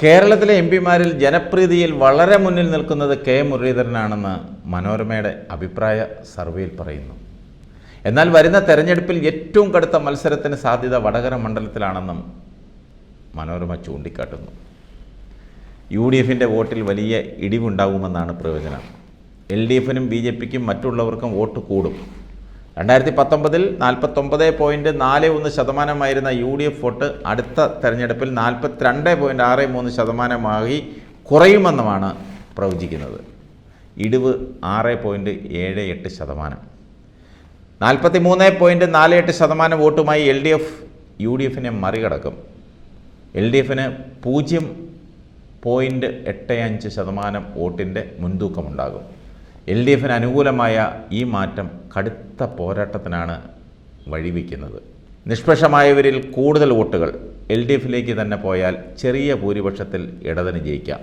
കേരളത്തിലെ എം പിമാരിൽ ജനപ്രീതിയിൽ വളരെ മുന്നിൽ നിൽക്കുന്നത് കെ മുരളീധരനാണെന്ന് മനോരമയുടെ അഭിപ്രായ സർവേയിൽ പറയുന്നു. എന്നാൽ വരുന്ന തെരഞ്ഞെടുപ്പിൽ ഏറ്റവും കടുത്ത മത്സരത്തിന് സാധ്യത വടകര മണ്ഡലത്തിലാണെന്നും മനോരമ ചൂണ്ടിക്കാട്ടുന്നു. യു ഡി എഫിന്റെ വോട്ടിൽ വലിയ ഇടിവുണ്ടാകുമെന്നാണ് പ്രവചനം എൽ ഡി എഫിനും ബി ജെ പിക്കും മറ്റുള്ളവർക്കും വോട്ട് കൂടും. രണ്ടായിരത്തി പത്തൊമ്പതിൽ നാൽപ്പത്തൊമ്പത് പോയിന്റ് നാല് ഒന്ന് ശതമാനമായിരുന്ന യു ഡി എഫ് വോട്ട് അടുത്ത തെരഞ്ഞെടുപ്പിൽ നാൽപ്പത്തിരണ്ട് പോയിന്റ് ആറ് മൂന്ന് ശതമാനമായി കുറയുമെന്നുമാണ് പ്രവചിക്കുന്നത്. ഇടിവ് ആറ് പോയിന്റ് ഏഴ് എട്ട് ശതമാനം. നാൽപ്പത്തി മൂന്ന് പോയിന്റ് നാല് എട്ട് ശതമാനം വോട്ടുമായി L D F U D എഫിനെ മറികടക്കും. എൽ ഡി എഫിന് പൂജ്യം പോയിന്റ് എട്ട് അഞ്ച് ശതമാനം വോട്ടിന്റെ മുൻതൂക്കമുണ്ടാകും. എൽ ഡി എഫിന് അനുകൂലമായ ഈ മാറ്റം കടുത്ത പോരാട്ടത്തിനാണ് വഴിവെക്കുന്നത്. നിഷ്പക്ഷമായവരിൽ കൂടുതൽ വോട്ടുകൾ എൽ ഡി എഫിലേക്ക് തന്നെ പോയാൽ ചെറിയ ഭൂരിപക്ഷത്തിൽ ഇടതിന് ജയിക്കാം.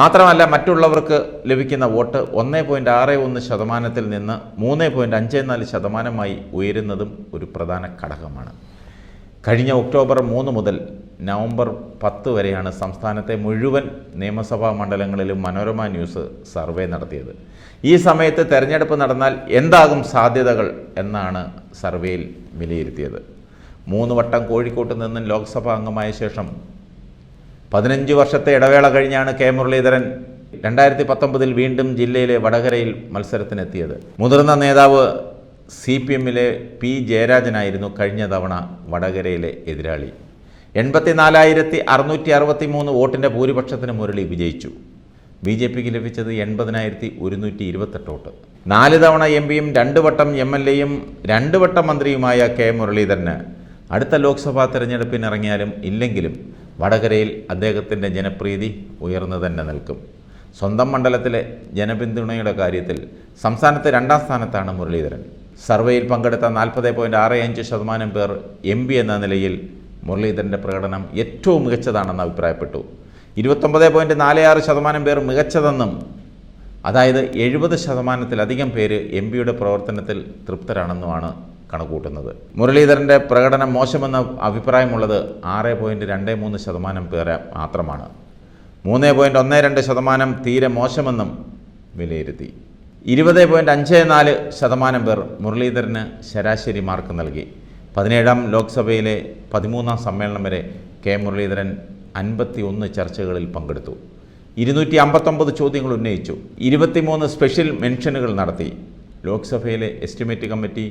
മാത്രമല്ല മറ്റുള്ളവർക്ക് ലഭിക്കുന്ന വോട്ട് ഒന്ന് പോയിന്റ് ആറ് ഒന്ന് ശതമാനത്തിൽ നിന്ന് മൂന്ന് പോയിന്റ് അഞ്ച് നാല് ശതമാനമായി ഉയരുന്നതും ഒരു പ്രധാന ഘടകമാണ്. കഴിഞ്ഞ ഒക്ടോബർ മൂന്ന് മുതൽ നവംബർ പത്ത് വരെയാണ് സംസ്ഥാനത്തെ മുഴുവൻ നിയമസഭാ മണ്ഡലങ്ങളിലും മനോരമ ന്യൂസ് സർവേ നടത്തിയത്. ഈ സമയത്ത് തെരഞ്ഞെടുപ്പ് നടന്നാൽ എന്താകും സാധ്യതകൾ എന്നാണ് സർവേയിൽ വിലയിരുത്തിയത്. മൂന്ന് വട്ടം കോഴിക്കോട്ട് നിന്നും ലോക്സഭാ അംഗമായ ശേഷം പതിനഞ്ച് വർഷത്തെ ഇടവേള കഴിഞ്ഞാണ് കെ മുരളീധരൻ രണ്ടായിരത്തി പത്തൊമ്പതിൽ വീണ്ടും ജില്ലയിലെ വടകരയിൽ മത്സരത്തിനെത്തിയത്. മുതിർന്ന നേതാവ് സി പി എമ്മിലെ പി ജയരാജനായിരുന്നു കഴിഞ്ഞ തവണ വടകരയിലെ എതിരാളി. എൺപത്തിനാലായിരത്തി അറുന്നൂറ്റി അറുപത്തി മൂന്ന് വോട്ടിന്റെ ഭൂരിപക്ഷത്തിന് മുരളി വിജയിച്ചു. ബി ജെ പിക്ക് ലഭിച്ചത് എൺപതിനായിരത്തി ഒരുന്നൂറ്റി ഇരുപത്തെട്ട് വോട്ട്. നാല് തവണ എം പിയും രണ്ട് വട്ടം എം എൽ എയും രണ്ട് വട്ടം മന്ത്രിയുമായ കെ മുരളീധരന് അടുത്ത ലോക്സഭാ തെരഞ്ഞെടുപ്പിന് ഇറങ്ങിയാലും ഇല്ലെങ്കിലും വടകരയിൽ അദ്ദേഹത്തിന്റെ ജനപ്രീതി ഉയർന്നു തന്നെ നിൽക്കും. സ്വന്തം മണ്ഡലത്തിലെ ജനപിന്തുണയുടെ കാര്യത്തിൽ സംസ്ഥാനത്ത് രണ്ടാം സ്ഥാനത്താണ് മുരളീധരൻ. സർവേയിൽ പങ്കെടുത്ത നാൽപ്പത് പോയിന്റ് ആറ് അഞ്ച് ശതമാനം പേർ എം പി എന്ന നിലയിൽ മുരളീധരന്റെ പ്രകടനം ഏറ്റവും മികച്ചതാണെന്ന് അഭിപ്രായപ്പെട്ടു. ഇരുപത്തൊമ്പത് പോയിന്റ് നാല് ആറ് ശതമാനം പേർ മികച്ചതെന്നും അതായത് എഴുപത് ശതമാനത്തിലധികം പേര് എം പിയുടെ പ്രവർത്തനത്തിൽ തൃപ്തരാണെന്നുമാണ് കണക്കൂട്ടുന്നത് മുരളീധരന്റെ പ്രകടനം മോശമെന്ന അഭിപ്രായമുള്ളത് ആറ് പോയിന്റ് രണ്ട് മൂന്ന് ശതമാനം പേരെ മാത്രമാണ്. മൂന്ന് പോയിന്റ് ഒന്ന് രണ്ട് ശതമാനം തീരെ മോശമെന്നും വിലയിരുത്തി. ഇരുപത് പോയിന്റ് അഞ്ച് നാല് ശതമാനം പേർ മുരളീധരന് ശരാശരി മാർക്ക് നൽകി. പതിനേഴാം ലോക്സഭയിലെ പതിമൂന്നാം സമ്മേളനം വരെ കെ. മുരളീധരൻ അൻപത്തി ഒന്ന് ചർച്ചകളിൽ പങ്കെടുത്തു. ഇരുന്നൂറ്റി അമ്പത്തൊമ്പത് ചോദ്യങ്ങൾ ഉന്നയിച്ചു. ഇരുപത്തിമൂന്ന് സ്പെഷ്യൽ മെൻഷനുകൾ നടത്തി. ലോക്സഭയിലെ എസ്റ്റിമേറ്റ് കമ്മിറ്റി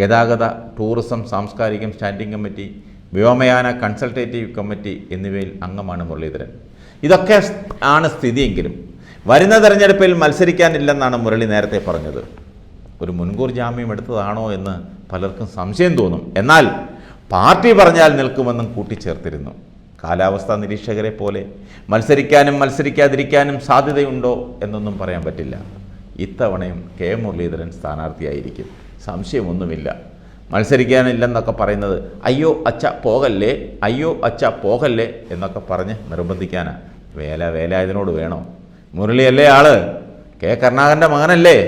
ഗതാഗത ടൂറിസം സാംസ്കാരികം സ്റ്റാൻഡിംഗ് കമ്മിറ്റി വ്യോമയാന കൺസൾട്ടേറ്റീവ് കമ്മിറ്റി എന്നിവയിൽ അംഗമാണ് മുരളീധരൻ. ഇതൊക്കെ ആണ് സ്ഥിതിയെങ്കിലും വരുന്ന തെരഞ്ഞെടുപ്പിൽ മത്സരിക്കാനില്ലെന്നാണ് മുരളി നേരത്തെ പറഞ്ഞത്. ഒരു മുൻകൂർ ജാമ്യം എടുത്തതാണോ എന്ന് പലർക്കും സംശയം തോന്നും. എന്നാൽ പാർട്ടി പറഞ്ഞാൽ നിൽക്കുമെന്നും കൂട്ടിച്ചേർത്തിരുന്നു. കാലാവസ്ഥാ നിരീക്ഷകരെ പോലെ മത്സരിക്കാനും മത്സരിക്കാതിരിക്കാനും സാധ്യതയുണ്ടോ എന്നൊന്നും പറയാൻ പറ്റില്ല. ഇത്തവണയും കെ മുരളീധരൻ സ്ഥാനാർത്ഥിയായിരിക്കും. സംശയമൊന്നുമില്ല. മത്സരിക്കാനില്ലെന്നൊക്കെ പറയുന്നത് അയ്യോ അച്ഛ പോകല്ലേ? അയ്യോ അച്ഛ പോകല്ലേ? എന്നൊക്കെ പറഞ്ഞ് നിർബന്ധിക്കാനാണ് വേല വേല ഇതിനോട് വേണോ? മുരളിയല്ലേ ആൾ? കെ കരുണാകരന്റെ മകനല്ലേ?